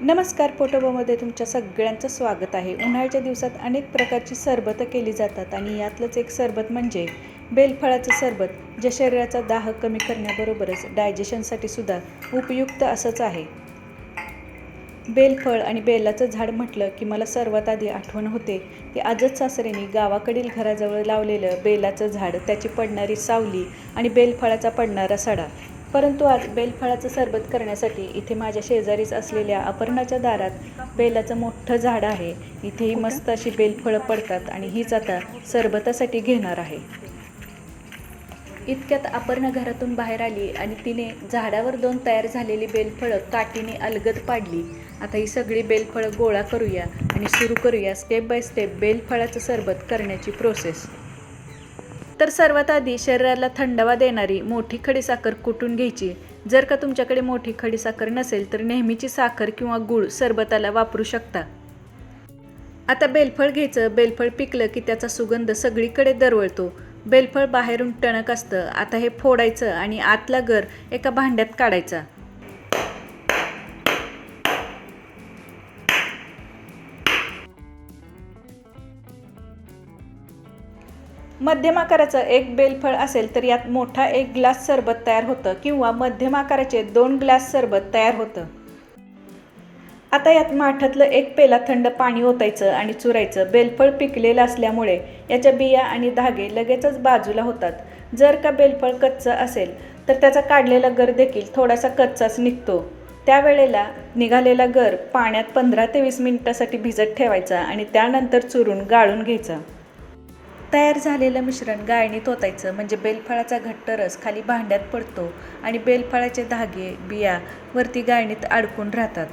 नमस्कार पोटोबामध्ये तुमच्या सगळ्यांचं स्वागत आहे. उन्हाळ्याच्या दिवसात अनेक प्रकारची सरबतं केली जातात आणि यातलंच एक सरबत म्हणजे बेलफळाचं सरबत जे शरीराचा दाह कमी करण्याबरोबरच डायजेशनसाठी सुद्धा उपयुक्त असंच आहे. बेलफळ आणि बेलाचं झाड म्हटलं की मला सर्वात आधी आठवण होते की आजच सासरेने गावाकडील घराजवळ लावलेलं बेलाचं झाड त्याची पडणारी सावली आणि बेलफळाचा पडणारा सडा परंतु आज बेलफळाचं सरबत करण्यासाठी इथे माझ्या शेजारीच असलेल्या अपर्णाच्या दारात बेलाचं मोठं झाड आहे. इथेही मस्त अशी बेलफळं पडतात आणि हीच आता सरबतासाठी घेणार आहे. इतक्यात अपर्णा घरातून बाहेर आली आणि तिने झाडावर दोन तयार झालेली बेलफळं काठीने अलगद पाडली. आता ही सगळी बेलफळं गोळा करूया आणि सुरू करूया स्टेप बाय स्टेप बेलफळाचं सरबत करण्याची प्रोसेस. तर सर्वात आधी शरीराला थंडावा देणारी मोठी खडीसाखर कुटून घ्यायची? जर का तुमच्याकडे मोठी खडीसाखर नसेल तर नेहमीची साखर किंवा गूळ सरबताला वापरू शकता. आता बेलफळ घ्यायचं. बेलफळ पिकलं की त्याचा सुगंध सगळीकडे दरवळतो. बेलफळ बाहेरून टणक असतं. आता हे फोडायचं आणि आतला गर एका भांड्यात काढायचा. मध्यम आकाराचं एक बेलफळ असेल तर यात मोठा एक ग्लास सरबत तयार होतं किंवा मध्यम आकाराचे दोन ग्लास सरबत तयार होतं. आता यात माठातलं एक पेला थंड पाणी ओतायचं आणि चुरायचं. बेलफळ पिकलेलं असल्यामुळे याच्या बिया आणि धागे लगेचच बाजूला होतात. जर का बेलफळ कच्चं असेल तर त्याचा काढलेला गर देखील थोडासा कच्चाच निघतो. त्यावेळेला निघालेला गर पाण्यात पंधरा ते वीस मिनिटासाठी भिजत ठेवायचा आणि त्यानंतर चुरून गाळून घ्यायचा. तयार झालेलं मिश्रण गाळणीत ओतायचं. म्हणजे बेलफळाचा घट्ट रस खाली भांड्यात पडतो आणि बेलफळाचे धागे बिया वरती गाळणीत अडकून राहतात.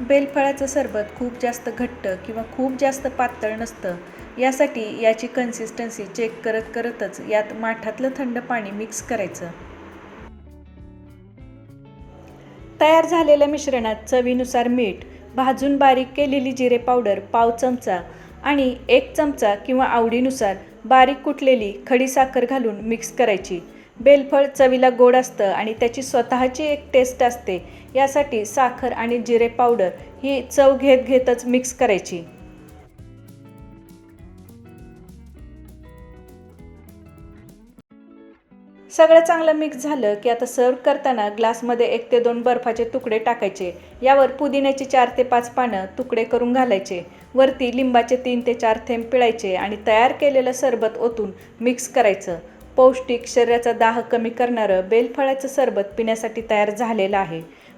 बेलफळाचं सरबत खूप जास्त घट्ट किंवा खूप जास्त पातळ नसतं. यासाठी याची कन्सिस्टन्सी चेक करत करतच यात माठातलं थंड पाणी मिक्स करायचं. तयार झालेल्या मिश्रणात चवीनुसार मीठ भाजून बारीक केलेली जिरे पावडर पाव चमचा आणि एक चमचा किंवा आवडीनुसार बारीक कुटलेली खडीसाखर घालून मिक्स करायची. बेलफळ चवीला गोड असतं आणि त्याची स्वतःची एक टेस्ट असते. यासाठी साखर आणि जिरे पावडर ही चव घेत घेतच मिक्स करायची. सगळं चांगलं मिक्स झालं की आता सर्व करताना ग्लासमध्ये एक ते दोन बर्फाचे तुकडे टाकायचे. यावर पुदिन्याची चार ते पाच पानं तुकडे करून घालायचे. वरती लिंबाचे तीन ते चार थेंब पिळायचे आणि तयार केलेलं सरबत ओतून मिक्स करायचं. पौष्टिक शरीराचा दाह कमी करणारं बेलफळाचं सरबत पिण्यासाठी तयार झालेलं आहे.